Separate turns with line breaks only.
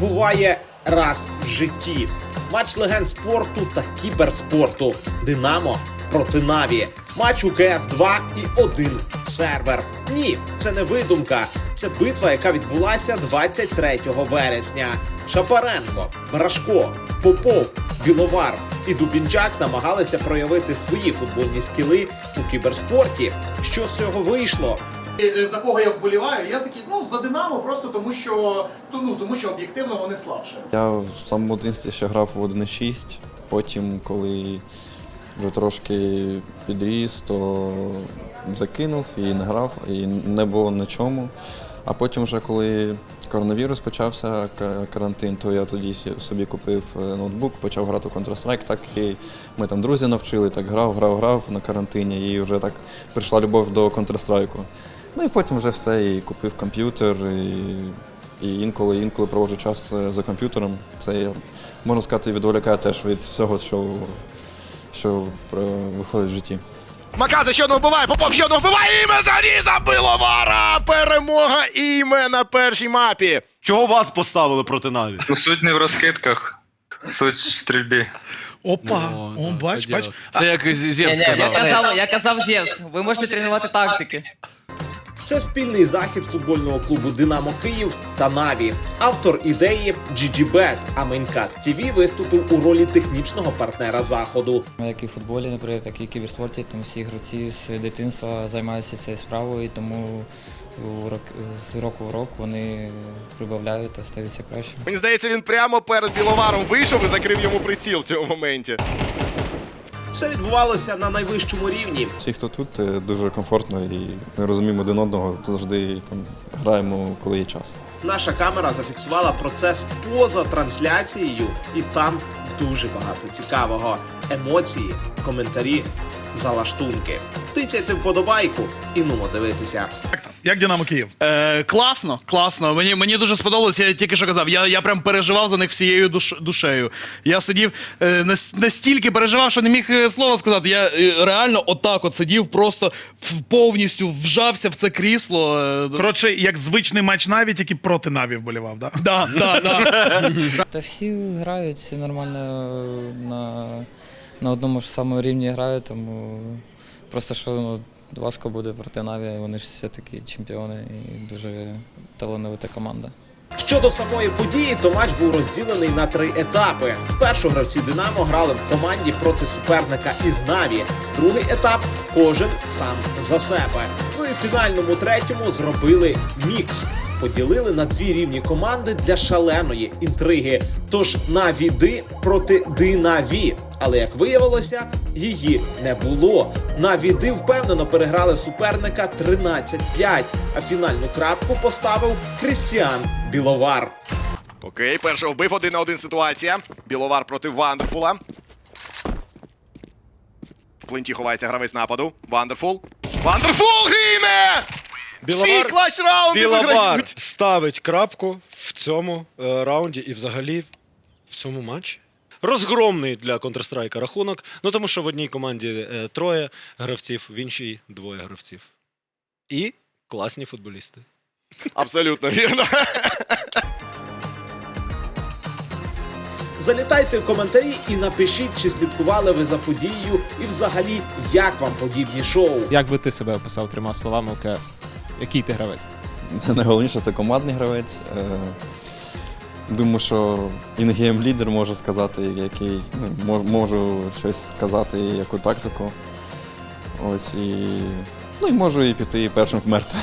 буває раз в житті. Матч легенд спорту та кіберспорту. Динамо проти Наві. Матч у КС 2 і один сервер. Ні, це не видумка. Це битва, яка відбулася 23 вересня. Шапаренко, Брашко, Попов, Біловар і Дубінчак намагалися проявити свої футбольні скіли у кіберспорті. Що з цього вийшло?
Е, За кого я вболіваю? Я такий, ну за Динамо, просто тому що ну, тому що об'єктивно вони слабше.
Я в самому дитинстві ще грав в 1.6, потім, коли вже трошки підріс, то закинув і не грав, і не було на чому. А потім, вже коли коронавірус почався, карантин, то я тоді собі купив е, ноутбук, почав грати в Counter-Strike, так і ми там друзі навчили, так грав, грав, грав на карантині, і вже так прийшла любов до Counter-Strike. Ну і потім вже все, і купив комп'ютер, і, і інколи, інколи проводжу час е, за комп'ютером. Це можна сказати, відволікає теж від всього, що, що е, виходить в житті.
Маказа ще одного вбиває, Попов ще одного вбиває, іме заріза Пиловара! Перемога іме на першій мапі.
Чого вас поставили проти Наві?
Ну, суть не в розкидках, суть в стрільбі.
Опа, о, бач, бач.
Це як Зєв
Я казав, я казав Зевс, ви можете тренувати тактики.
Це спільний захід футбольного клубу Динамо Київ та Наві. Автор ідеї GGBet, а Мейнкаст ТВ виступив у ролі технічного партнера заходу.
Як і в футболі, наприклад, так і в кіберспорті, там всі гравці з дитинства займаються цією справою, і тому з року в рок вони прибавляють та стаються краще.
Мені здається, він прямо перед Біловаром вийшов і закрив йому приціл в цьому моменті.
Все відбувалося на найвищому рівні.
Всі, хто тут, е, дуже комфортно і ми розуміємо один одного, завжди там граємо, коли є час.
Наша камера зафіксувала процес поза трансляцією, і там дуже багато цікавого. Емоції, коментарі, залаштунки. Тицяйте вподобайку і нумо дивитися.
Як там? Як Динамо Київ?
Е, класно, класно. Мені, мені дуже сподобалось, я тільки що казав. Я, я прям переживав за них всією душ, душею. Я сидів е, настільки переживав, що не міг е, слова сказати. Я е, реально отак от сидів, просто в- повністю вжався в це крісло. Е,
Коротше, як звичний матч Наві, тільки проти Наві вболівав, да?
да, да, да.
Та всі грають всі нормально е, на, на одному ж самому рівні грають, тому просто що ну, важко буде проти Наві, вони ж все-таки чемпіони і дуже талановита команда.
Щодо самої події, то матч був розділений на три етапи. Спершу гравці Динамо грали в команді проти суперника із Наві. Другий етап кожен сам за себе. Ну і в фінальному третьому зробили мікс. Поділили на дві рівні команди для шаленої інтриги. Тож Навіди проти Динаві. Але як виявилося, її не було. Навіди впевнено переграли суперника 13-5, а фінальну крапку поставив Крістіан Біловар.
Окей, першого вбив один на один ситуація. Біловар проти Вандерфула. В плинті ховається гравець нападу. Вандерфул. Вандерфул гине! Всі клач раунди
Біловар
виграють!
ставить крапку в цьому е, раунді і взагалі в цьому матчі. Розгромний для Counter-Strike рахунок, ну тому що в одній команді е, троє гравців, в іншій двоє гравців. І класні футболісти.
Абсолютно вірно.
Залітайте в коментарі і напишіть, чи слідкували ви за подією, і взагалі як вам подібні шоу.
Як би ти себе описав трьома словами у КС? Який ти гравець?
Найголовніше це командний гравець. Е, Думаю, що інгейм лідер може сказати, який ну, мож- можу щось сказати, яку тактику. Ось і. Ну і можу і піти першим вмерти.